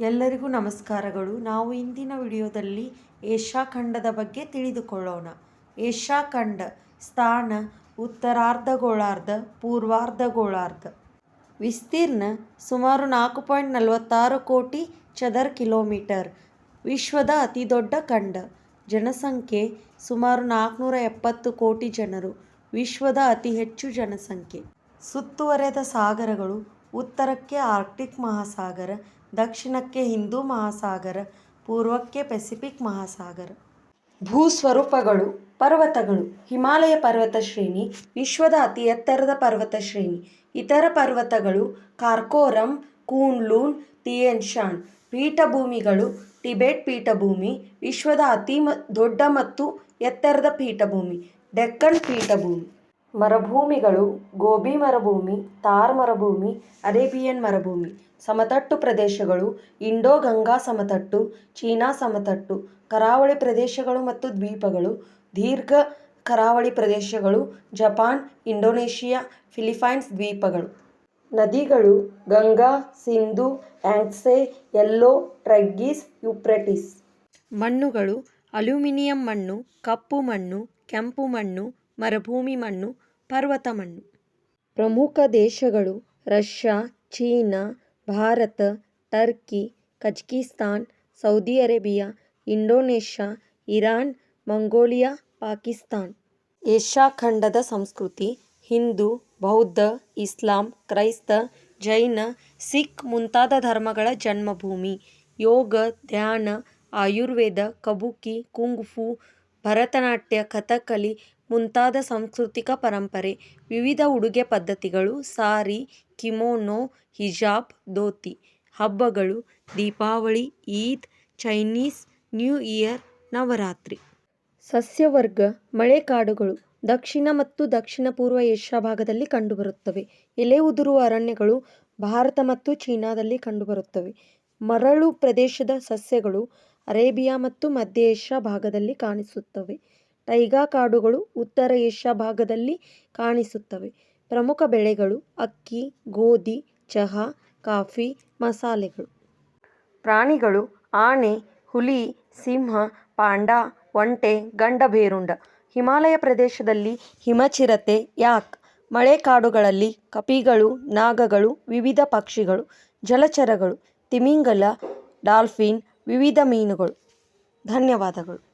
ಎಲ್ಲರಿಗೂ ನಮಸ್ಕಾರಗಳು. ನಾವು ಇಂದಿನ ವಿಡಿಯೋದಲ್ಲಿ ಏಷ್ಯಾ ಖಂಡದ ಬಗ್ಗೆ ತಿಳಿದುಕೊಳ್ಳೋಣ. ಏಷ್ಯಾ ಖಂಡ ಸ್ಥಾನ ಉತ್ತರಾರ್ಧಗೋಳಾರ್ಧ, ಪೂರ್ವಾರ್ಧಗೋಳಾರ್ಧ. ವಿಸ್ತೀರ್ಣ ಸುಮಾರು ನಾಲ್ಕು ಪಾಯಿಂಟ್ ನಲವತ್ತಾರು ಕೋಟಿ ಚದರ ಕಿಲೋಮೀಟರ್. ವಿಶ್ವದ ಅತಿದೊಡ್ಡ ಖಂಡ. ಜನಸಂಖ್ಯೆ ಸುಮಾರು ನಾಲ್ಕುನೂರ ಎಪ್ಪತ್ತು ಕೋಟಿ ಜನರು. ವಿಶ್ವದ ಅತಿ ಹೆಚ್ಚು ಜನಸಂಖ್ಯೆ. ಸುತ್ತುವರೆದ ಸಾಗರಗಳು ಉತ್ತರಕ್ಕೆ ಆರ್ಕ್ಟಿಕ್ ಮಹಾಸಾಗರ ದಕ್ಷಿಣಕ್ಕೆ ಹಿಂದೂ ಮಹಾಸಾಗರ, ಪೂರ್ವಕ್ಕೆ ಪೆಸಿಫಿಕ್ ಮಹಾಸಾಗರ. ಭೂಸ್ವರೂಪಗಳು, ಪರ್ವತಗಳು, ಹಿಮಾಲಯ ಪರ್ವತ ಶ್ರೇಣಿ, ವಿಶ್ವದ ಅತಿ ಎತ್ತರದ ಪರ್ವತ ಶ್ರೇಣಿ. ಇತರ ಪರ್ವತಗಳು ಕಾರ್ಕೋರಂ, ಕೂನ್ಲೂನ್, ತಿಯೆನ್ಶಾನ್. ಪೀಠಭೂಮಿಗಳು ಟಿಬೆಟ್ ಪೀಠಭೂಮಿ, ವಿಶ್ವದ ಅತಿ ದೊಡ್ಡ ಮತ್ತು ಎತ್ತರದ ಪೀಠಭೂಮಿ, ಡೆಕ್ಕನ್ ಪೀಠಭೂಮಿ. ಮರುಭೂಮಿಗಳು, ಗೋಬಿ ಮರುಭೂಮಿ ಥಾರ್ ಮರುಭೂಮಿ, ಅರೇಬಿಯನ್ ಮರುಭೂಮಿ, ಸಮತಟ್ಟು ಪ್ರದೇಶಗಳು, ಇಂಡೋ ಗಂಗಾ ಸಮತಟ್ಟು, ಚೀನಾ ಸಮತಟ್ಟು, ಕರಾವಳಿ ಪ್ರದೇಶಗಳು ಮತ್ತು ದ್ವೀಪಗಳು, ದೀರ್ಘ ಕರಾವಳಿ ಪ್ರದೇಶಗಳು, ಜಪಾನ್, ಇಂಡೋನೇಷಿಯಾ ಫಿಲಿಪೈನ್ಸ್ ದ್ವೀಪಗಳು. ನದಿಗಳು, Ganga, Sindhu Yangtze Yellow, Tigris, Euphrates. ಮಣ್ಣುಗಳು, ಅಲ್ಯೂಮಿನಿಯಂ ಮಣ್ಣು, ಕಪ್ಪು ಮಣ್ಣು, ಕೆಂಪು ಮಣ್ಣು, ಮರುಭೂಮಿ ಮಣ್ಣು ಪರ್ವತ ಮಣ್ಣು ಪ್ರಮುಖ ದೇಶಗಳು Russia, China, Bharat, Turkey, Kazakhstan, Saudi Arabia, Indonesia, Iran, Mongolia, Pakistan. Asia ಖಂಡದ ಸಂಸ್ಕೃತಿ, ಹಿಂದೂ, ಬೌದ್ಧ, ಇಸ್ಲಾಂ, ಕ್ರೈಸ್ತ, ಜೈನ, ಸಿಖ್ ಮುಂತಾದ ಧರ್ಮಗಳ ಜನ್ಮಭೂಮಿ. ಯೋಗ, ಧ್ಯಾನ, ಆಯುರ್ವೇದ ಕಬುಕಿ ಕುಂಗ್ ಫು ಭರತನಾಟ್ಯ ಕಥಕ್ಕಲಿ ಮುಂತಾದ ಸಾಂಸ್ಕೃತಿಕ ಪರಂಪರೆ, ವಿವಿಧ ಉಡುಗೆ ಪದ್ಧತಿಗಳು, ಸಾರಿ, ಕಿಮೋನೊ, ಹಿಜಾಬ್, ಧೋತಿ, ಹಬ್ಬಗಳು, Deepavali, Eid, Chinese, new year, Navaratri. ಸಸ್ಯವರ್ಗ, ಮಳೆಕಾಡುಗಳು ದಕ್ಷಿಣ ಮತ್ತು ದಕ್ಷಿಣ ಪೂರ್ವ ಏಷ್ಯಾ ಭಾಗದಲ್ಲಿ ಕಂಡುಬರುತ್ತವೆ. ಎಲೆ ಉದುರುವ ಅರಣ್ಯಗಳು ಭಾರತ ಮತ್ತು ಚೀನಾದಲ್ಲಿ ಕಂಡುಬರುತ್ತವೆ. ಮರಳು ಪ್ರದೇಶದ ಸಸ್ಯಗಳು ಅರೇಬಿಯಾ ಮತ್ತು ಮಧ್ಯ ಏಷ್ಯಾ ಭಾಗದಲ್ಲಿ ಕಾಣಿಸುತ್ತವೆ. ಟೈಗಾ ಕಾಡುಗಳು ಉತ್ತರ ಏಷ್ಯಾ ಭಾಗದಲ್ಲಿ ಕಾಣಿಸುತ್ತವೆ. ಪ್ರಮುಖ ಬೆಳೆಗಳು ಅಕ್ಕಿ, ಗೋಧಿ, ಚಹಾ, ಕಾಫಿ, ಮಸಾಲೆಗಳು. ಪ್ರಾಣಿಗಳು ಆನೆ, ಹುಲಿ, ಸಿಂಹ, ಪಾಂಡಾ, ಒಂಟೆ ಗಂಡಭೇರುಂಡ ಹಿಮಾಲಯ ಪ್ರದೇಶದಲ್ಲಿ ಹಿಮಚಿರತೆ, ಯಾಕ್? ಮಳೆ ಕಾಡುಗಳಲ್ಲಿ ಕಪಿಗಳು, ನಾಗಗಳು, ವಿವಿಧ ಪಕ್ಷಿಗಳು, ಜಲಚರಗಳು, ತಿಮಿಂಗಲ, ಡಾಲ್ಫಿನ್ ವಿವಿಧ ಮೀನುಗಳು. ಧನ್ಯವಾದಗಳು.